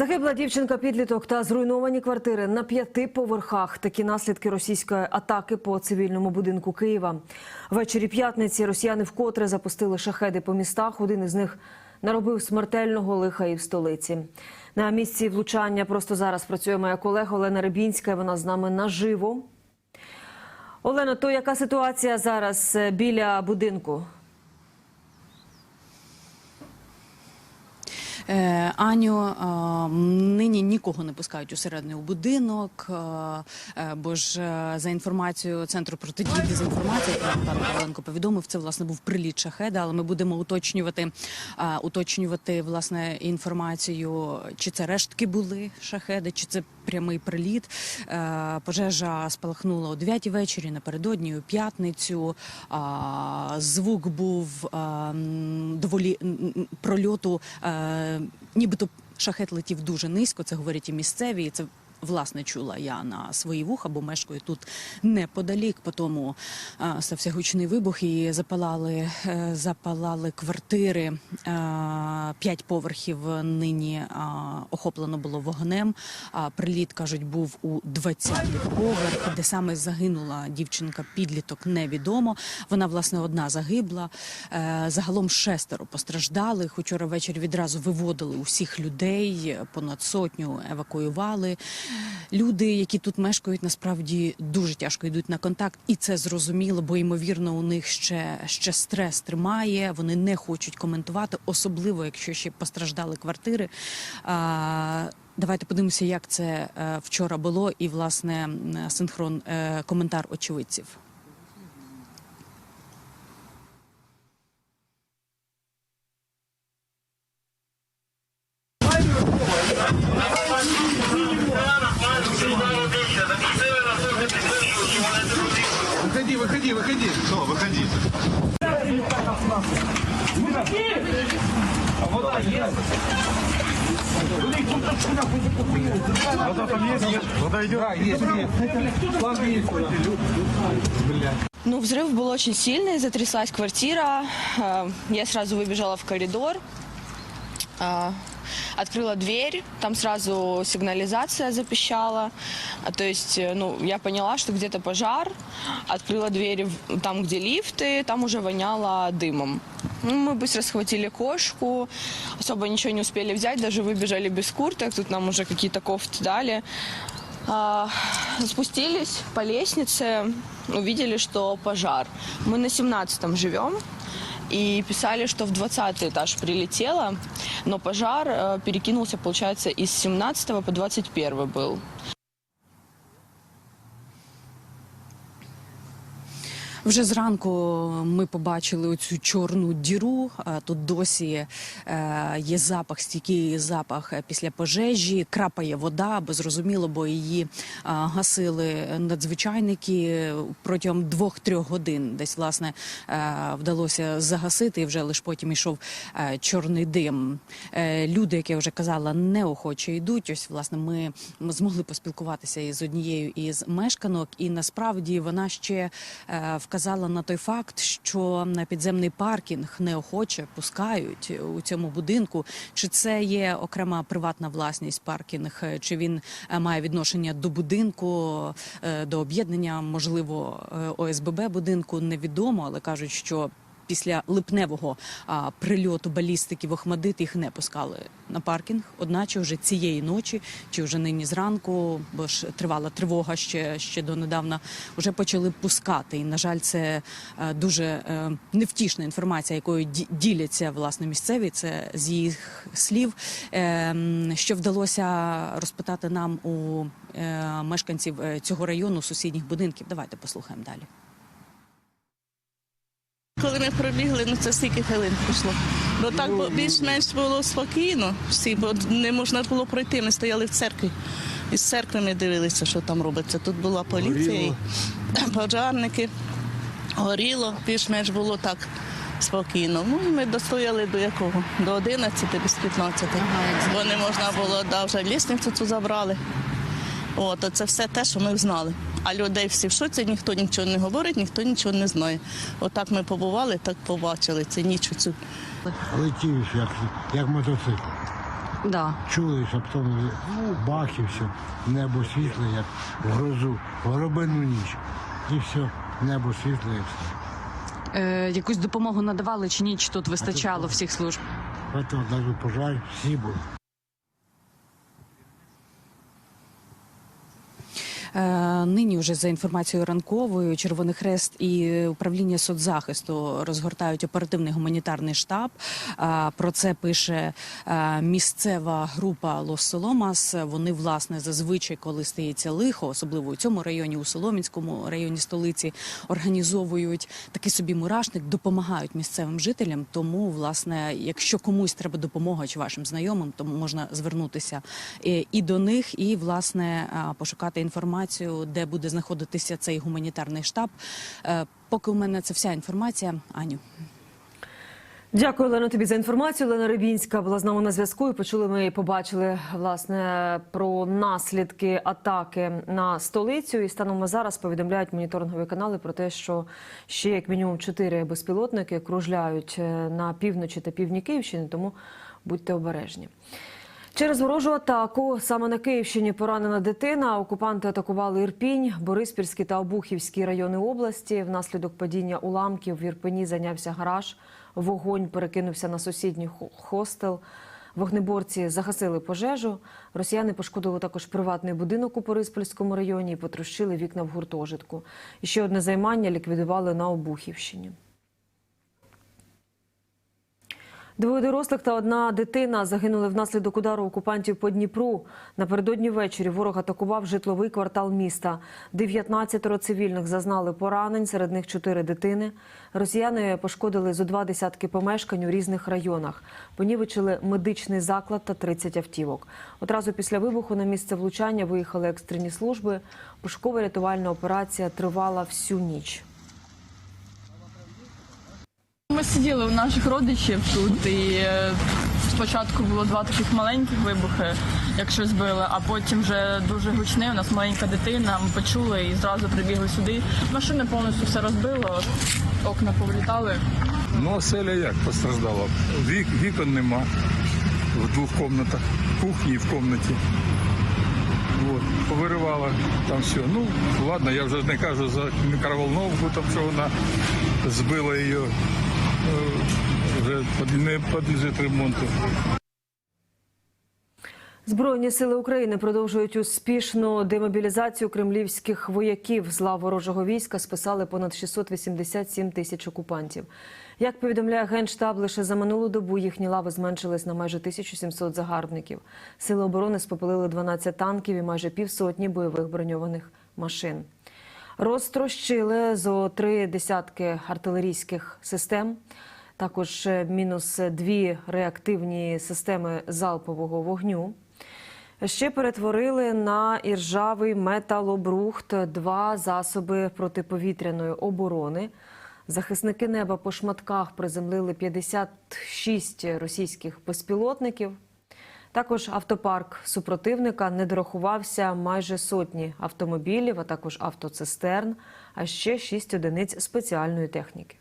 Загибла дівчинка підліток та зруйновані квартири на п'яти поверхах. Такі наслідки російської атаки по цивільному будинку Києва. Ввечері п'ятниці росіяни вкотре запустили шахеди по містах. Один із них наробив смертельного лиха і в столиці. На місці влучання просто зараз працює моя колега Олена Рибінська. Вона з нами наживо. Олена, то яка ситуація зараз е, біля будинку? Аню, е, нині нікого не пускають усередині у будинок, е, е, бо ж е, за інформацією центру протидії дезінформації, пан Павленко повідомив, це власне був приліт шахеда, але ми будемо уточнювати, е, уточнювати власне інформацію, чи це рештки були шахеди, чи це прямий приліт. Е, Пожежа спалахнула о 9 вечері напередодні у п'ятницю. Звук був е, доволі прольоту. Нібито шахет летів дуже низько. Це говорять і місцеві. і Це власне чула я на свої вуха, бо мешкаю тут неподалік. По тому стався гучний вибух і запалали, е, запалали квартири. Е, П'ять поверхів нині охоплено було вогнем. А приліт кажуть, був у 20-й поверх, де саме загинула дівчинка підліток. Невідомо. Вона власне одна загибла. Е, Загалом шестеро постраждалих. Учора ввечері відразу виводили усіх людей. Понад сотню евакуювали. Люди, які тут мешкають, насправді дуже тяжко йдуть на контакт, і це зрозуміло, бо ймовірно у них ще, ще стрес тримає. Вони не хочуть коментувати, особливо якщо ще постраждали квартири. А, Давайте подивимося, як це е, вчора було, і власне синхрон е, коментар очевидців. Ну, взрыв был очень сильный, затряслась квартира. Э, Я сразу выбежала в коридор, э, открыла дверь, там сразу сигнализация запищала. А, То есть, э, ну, я поняла, что где-то пожар. Открыла дверь в- там, где лифты, там уже воняло дымом. Ну, мы быстро схватили кошку, особо ничего не успели взять, даже выбежали без курток, тут нам уже какие-то кофты дали. А, Спустились по лестнице, увидели, что пожар. Мы на 17 живем и писали, что в 20 этаж прилетело, но пожар э, перекинулся, получается, из 17 по 21 был. Вже зранку ми побачили оцю чорну діру. Тут досі е, є запах, стійкий запах після пожежі. Крапає вода, бо зрозуміло, бо її е, гасили надзвичайники протягом двох-трьох годин. Десь власне е, вдалося загасити, і вже лише потім йшов чорний дим. Люди, як я вже казала, неохоче йдуть. Ось власне ми, змогли поспілкуватися із однією із мешканок, і насправді вона ще е, вказала на той факт, що на підземний паркінг неохоче пускають у цьому будинку. Чи це є окрема приватна власність паркінг, чи він е, має відношення до будинку, е, до об'єднання, можливо, е, ОСББ будинку невідомо, але кажуть, що. Після липневого прильоту балістики в Охмадит їх не пускали на паркінг. Одначе вже цієї ночі, чи вже нині зранку, бо ж тривала тривога ще, ще донедавна, вже почали пускати. І на жаль, це е, дуже е, невтішна інформація, якою діляться власне місцеві. Це з їх слів, Е, що вдалося розпитати нам у е, мешканців цього району сусідніх будинків. Давайте послухаємо далі. Коли ми пробігли, ну це стільки хвилин пішло. Бо так більш-менш було спокійно, всі, бо не можна було пройти. Ми стояли в церкві. І з церкви ми дивилися, що там робиться. Тут була поліція, і пожарники, горіло, більш-менш було так спокійно. Ну, ми достояли до якого? До 11 без 15. Бо не можна було, да, вже лісницю цю забрали. От, це все те, що ми знали. А людей всі в шоці, ніхто нічого не говорить, ніхто нічого не знає. Отак ми побували, так побачили. Це ніч цю. Летів як, як мотоцикл. Да. чули, що потім ну, бах і все. Небо світле, як в грозу, в горобину ніч. І все, небо світле і все. Е, якусь допомогу надавали чи ні? Чи тут вистачало всіх служб? Потім навіть пожар, всі були. Нині вже за інформацією ранковою Червоний Хрест і управління соцзахисту розгортають оперативний гуманітарний штаб. Е, Про це пише е, місцева група Лос Соломас. Вони власне зазвичай, коли стається лихо, особливо у цьому районі, у Соломінському районі столиці, організовують такий собі мурашник, допомагають місцевим жителям. Тому, власне, якщо комусь треба допомога чи вашим знайомим, то можна звернутися е, і до них, і власне е, пошукати інформацію, де буде знаходитися цей гуманітарний штаб. Е, Поки у мене це вся інформація, Аню. Дякую, Олена, тобі за інформацію. Олена Рибінська була з нами на зв'язку. І почули ми і побачили власне про наслідки атаки на столицю. І станом на зараз повідомляють моніторингові канали про те, що ще як мінімум чотири безпілотники кружляють е, на півночі та півдні Київщини. Тому будьте обережні. Через ворожу атаку саме на Київщині поранена дитина. Окупанти атакували Ірпінь, Бориспільський та Обухівський райони області. Внаслідок падіння уламків в Ірпені зайнявся гараж. Вогонь перекинувся на сусідній хостел. Вогнеборці загасили пожежу. Росіяни пошкодили також приватний будинок у Бориспільському районі і потрощили вікна в гуртожитку. І ще одне займання ліквідували на Обухівщині. Двоє дорослих та одна дитина загинули внаслідок удару окупантів по Дніпру. Напередодні ввечері ворог атакував житловий квартал міста. 19 цивільних зазнали поранень, серед них чотири дитини. Росіяни пошкодили зо два десятки помешкань у різних районах. Понівечили медичний заклад та 30 автівок. Одразу після вибуху на місце влучання виїхали екстрені служби. Пошукова рятувальна операція тривала всю ніч. Ми сиділи у наших родичів тут, і е, спочатку було два таких маленьких вибухи, як щось били, а потім вже дуже гучний. У нас маленька дитина. Ми почули і зразу прибігли сюди. Машина повністю все розбило, окна повлітали. Ну, оселя як постраждала? Вік, вікон нема в двох кімнатах, кухні в кімнаті. От, повиривала там все. Ну, ладно, я вже не кажу за мікроволновку, там, що вона збила її, вже не підлежить ремонту. Збройні сили України продовжують успішну демобілізацію кремлівських вояків. З лав ворожого війська списали понад 687 тисяч окупантів. Як повідомляє генштаб, лише за минулу добу їхні лави зменшились на майже 1700 загарбників. Сили оборони спопилили 12 танків і майже півсотні бойових броньованих машин. Розтрощили зо три десятки артилерійських систем. Також е, мінус дві реактивні системи залпового вогню. Ще перетворили на іржавий металобрухт два засоби протиповітряної оборони. Захисники неба по шматках приземлили 56 російських безпілотників. Також автопарк супротивника не дорахувався майже сотні автомобілів, а також автоцистерн, а ще шість одиниць спеціальної техніки.